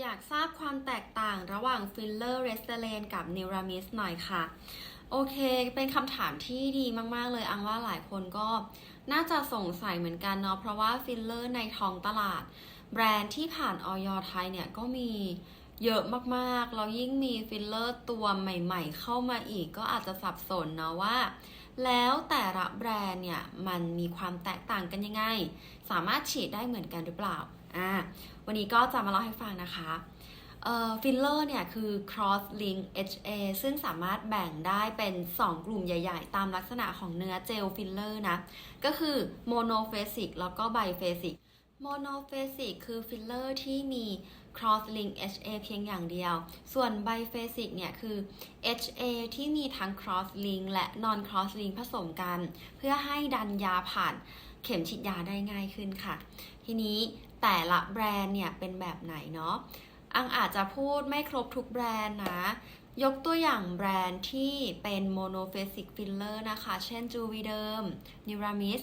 อยากทราบความแตกต่างระหว่างฟิลเลอร์เรสเตเลนกับเนรามิสหน่อยค่ะ โอเค เป็นคำถามที่ดีมาก ๆ เลยอังว่าหลายคนก็น่าจะสงสัยเหมือนกันเนาะเพราะว่าฟิลเลอร์ในท้องตลาด แบรนด์ที่ผ่านออยไทยเนี่ยก็มีเยอะมากๆ แล้วยิ่งมีฟิลเลอร์ตัวใหม่ ๆ เข้ามาอีกก็อาจจะสับสนเนาะว่า แล้วแต่ละแบรนด์เนี่ยมันมีความแตกต่างกันยังไง สามารถฉีดได้เหมือนกันหรือเปล่า อ่าวันนี้ก็จะมาเล่าให้ฟังนะคะฟิลเลอร์เนี่ยคือ cross link HA ซึ่งสามารถแบ่งได้เป็น 2 กลุ่มใหญ่ๆ ตามลักษณะของเนื้อเจลฟิลเลอร์นะ ก็คือ monophasic แล้วก็ biphasic monophasic คือฟิลเลอร์ที่มี cross link HA เพียงอย่างเดียว ส่วน biphasic เนี่ยคือ HA ที่มีทั้ง cross link และ non cross link ผสมกัน เพื่อให้ดันยาผ่าน เข็มฉีดยาได้ง่ายขึ้นค่ะ ทีนี้แต่ละแบรนด์เนี่ยเป็นแบบไหนเนาะอังอาจจะพูดไม่ครบทุกแบรนด์นะ ยกตัวอย่างแบรนด์ที่เป็นโมโนเฟสิกฟิลเลอร์นะคะ เช่นจูวีเดิมนิรามิส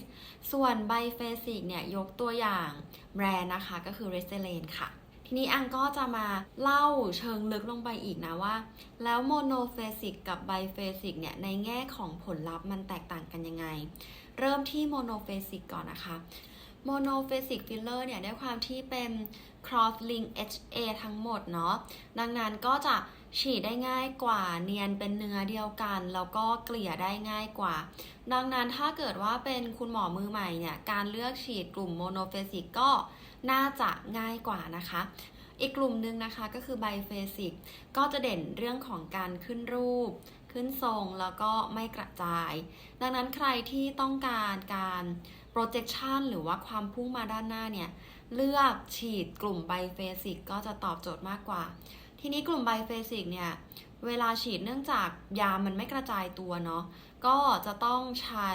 ส่วนไบเฟสิกเนี่ยยกตัวอย่างแบรนด์นะคะก็คือเรสเตเลนค่ะ ทีนี้อังก็จะมาเล่าเชิงลึกลงไปอีกนะว่า แล้วโมโนเฟสิกกับไบเฟสิกเนี่ยในแง่ของผลลัพธ์มันแตกต่างกันยังไง เริ่มที่โมโนเฟสิกก่อนนะคะโมโนเฟสิกฟิลเลอร์เนี่ยด้วยความที่เป็น cross link HA ทั้งหมดเนาะดังนั้นก็จะ ฉีดได้ง่ายกว่า เนียนเป็นเนื้อเดียวกัน แล้วก็เกลี่ยได้ง่ายกว่า ดังนั้นถ้าเกิดว่าเป็นคุณหมอมือใหม่เนี่ย การเลือกฉีดกลุ่ม monophasic ก็น่าจะง่ายกว่านะคะ อีกกลุ่มหนึ่งนะคะก็คือ biphasic ก็จะเด่นเรื่องของการขึ้นรูป ขึ้นทรงแล้วก็ไม่กระจาย ดังนั้นใครที่ต้องการการ projection หรือว่าความพุ่งมาด้านหน้าเนี่ย เลือกฉีดกลุ่มไบเฟสิกก็จะตอบโจทย์มากกว่า ทีนี้กลุ่มไบเฟสิกเนี่ยเวลาฉีดเนื่องจากยามันไม่กระจายตัวเนาะก็จะต้องใช้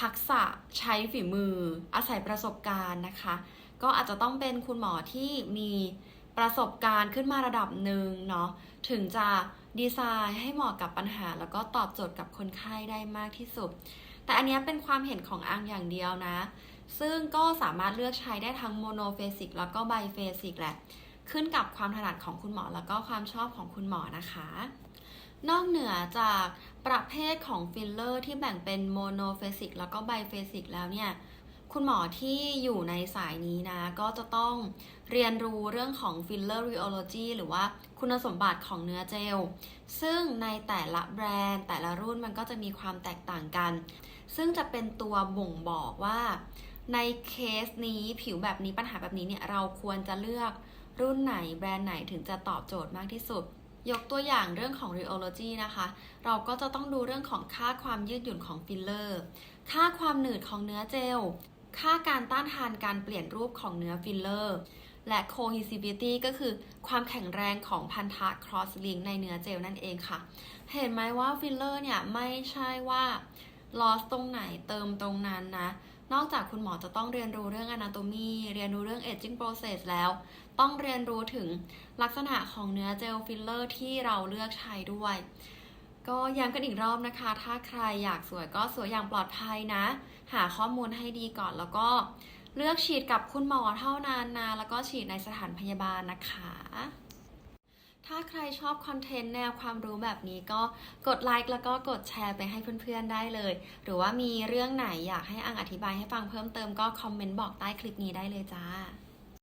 ทักษะใช้ฝีมือ อาศัยประสบการณ์นะคะ ก็อาจจะต้องเป็นคุณหมอที่มีประสบการณ์ขึ้นมาระดับหนึ่งเนาะถึงจะดีไซน์ให้เหมาะกับปัญหา แล้วก็ตอบโจทย์กับคนไข้ได้มากที่สุด แต่อันนี้เป็นความเห็นของอังอย่างเดียวนะ ซึ่งก็สามารถเลือกใช้ได้ทั้งโมโนเฟสิกแล้วก็ไบเฟสิกแหละ ขึ้นกับความถนัดของคุณหมอแล้วก็ความชอบของคุณหมอนะคะ นอกเหนือจากประเภทของฟิลเลอร์ที่แบ่งเป็นโมโนเฟสิกแล้วก็ไบเฟสิกแล้วเนี่ยคุณหมอที่อยู่ในสายนี้นะ ก็จะต้องเรียนรู้เรื่องของฟิลเลอร์รีโอโลจีหรือว่าคุณสมบัติของเนื้อเจล ซึ่งในแต่ละแบรนด์ แต่ละรุ่นมันก็จะมีความแตกต่างกัน ซึ่งจะเป็นตัวบ่งบอกว่า ในเคสนี้ผิวแบบนี้ปัญหาแบบนี้เนี่ยเราควรจะเลือก รุ่นไหนแบรนด์ไหนถึงจะตอบโจทย์มากที่สุด ยกตัวอย่างเรื่องของ Rheology นะคะ เราก็จะต้องดูเรื่องของค่าความยืดหยุ่นของฟิลเลอร์ ค่าความหนืดของเนื้อเจล ค่าการต้านทานการเปลี่ยนรูปของเนื้อฟิลเลอร์ และ cohesivity ก็คือความแข็งแรงของพันธะ cross link ในเนื้อเจลนั่นเองค่ะ เห็นไหมว่าฟิลเลอร์เนี่ยไม่ใช่ว่า loss ตรงไหนเติมตรงนั้นนะ นอกจากคุณหมอจะต้องเรียนรู้เรื่อง anatomy เรียนรู้เรื่อง aging process แล้ว ต้องเรียนรู้ถึงลักษณะของเนื้อเจลฟิลเลอร์ที่เราเลือกใช้ด้วย ก็ย้ำกันอีกรอบนะคะ ถ้าใครอยากสวยก็สวยอย่างปลอดภัยนะ หาข้อมูลให้ดีก่อนแล้วก็เลือกฉีดกับคุณหมอเท่านั้นนะ แล้วก็ฉีดในสถานพยาบาลนะคะ ถ้าใครชอบคอนเทนต์แนวความรู้แบบนี้ก็กดไลค์แล้วก็กดแชร์ไปให้เพื่อนๆได้เลย หรือว่ามีเรื่องไหนอยากให้อังอธิบายให้ฟังเพิ่มเติมก็คอมเมนต์บอกใต้คลิปนี้ได้เลยจ้า